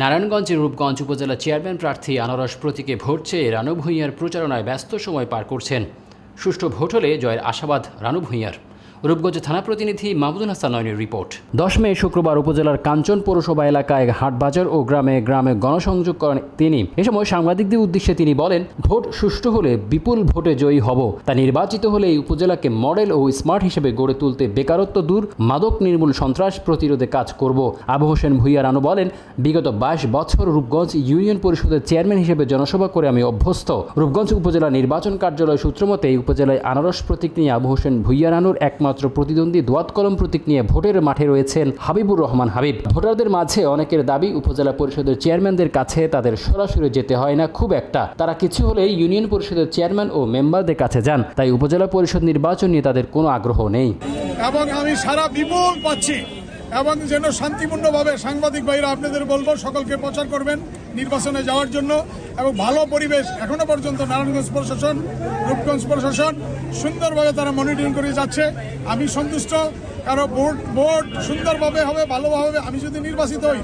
নারায়ণগঞ্জের রূপগঞ্জ উপজেলা চেয়ারম্যান প্রার্থী আনারস প্রতীকে ভোট চেয়ে রানু ভূঁইয়ার প্রচারণায় ব্যস্ত সময় পার করছেন। সুষ্ঠু ভোট হলে জয়ের আশাবাদ রানু ভূঁইয়ার। রূপগঞ্জ থানা প্রতিনিধি মাহমুদুল হাসান নয়নের রিপোর্ট। দশ মে, শুক্রবার উপজেলার কাঞ্চন পৌরসভা এলাকায় হাটবাজার ও গ্রামে গ্রামে গণসংযোগ করেন তিনি। এ সময় সাংবাদিকদের উদ্দেশ্যে তিনি বলেন, ভোট সুষ্ঠু হলে বিপুল ভোটে জয়ী হব। তা নির্বাচিত হলে এই উপজেলাকে মডেল ও স্মার্ট হিসেবে গড়ে তুলতে বেকারত্ব দূর, মাদক নির্মূল সন্ত্রাস প্রতিরোধে কাজ করব। আবু হোসেন ভুইয়া রানু বলেন, বিগত বাইশ বছর রূপগঞ্জ ইউনিয়ন পরিষদের চেয়ারম্যান হিসেবে জনসভা করে আমি অভ্যস্ত। রূপগঞ্জ উপজেলা নির্বাচন কার্যালয় সূত্রমতে এই উপজেলায় আনারস প্রতীক নিয়ে আবু হোসেন ভুইয়া রানুর একমাত্র প্রতিদ্বন্দ্বী দোয়াত কলম প্রতীক নিয়ে ভোটের মাঠে রয়েছেন হাবিবুর রহমান হাবিব। ভোটারদের মাঝে অনেকের দাবি, উপজেলা পরিষদের চেয়ারম্যানদের কাছে তাদের সরাসরি যেতে হয় না খুব একটা। তারা কিছু হলেই ইউনিয়ন পরিষদের চেয়ারম্যান ও মেম্বারদের কাছে যান। তাই উপজেলা পরিষদ নির্বাচন নিয়ে তাদের কোনো আগ্রহ নেই। এবং আমি সারা বিপুল পাচ্ছি এবং যেন শান্তিপূর্ণভাবে সাংবাদিক ভাইরা আপনাদের বলব, সকলকে প্রচার করবেন। নির্বাচনে যাওয়ার জন্য এবং ভালো পরিবেশ এখনও পর্যন্ত নারায়ণগঞ্জ প্রশাসন, রূপগঞ্জ প্রশাসন সুন্দরভাবে তারা মনিটরিং করে যাচ্ছে। আমি সন্তুষ্ট, কারও ভোট ভোট সুন্দরভাবে হবে, ভালোভাবে আমি যদি নির্বাচিত হই,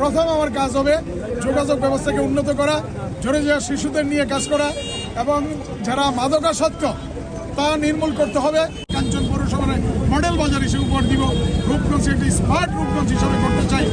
প্রথম আমার কাজ হবে যোগাযোগ ব্যবস্থাকে উন্নত করা, ঝরে যাওয়া শিশুদের নিয়ে কাজ করা এবং যারা মাদকাসক্ত তা নির্মূল করতে হবে। কাঞ্চন পৌরসভার মডেল বাজার হিসেবে উপহার দিব। রূপগঞ্জ একটি স্মার্ট রূপগঞ্জ হিসেবে করতে চাই।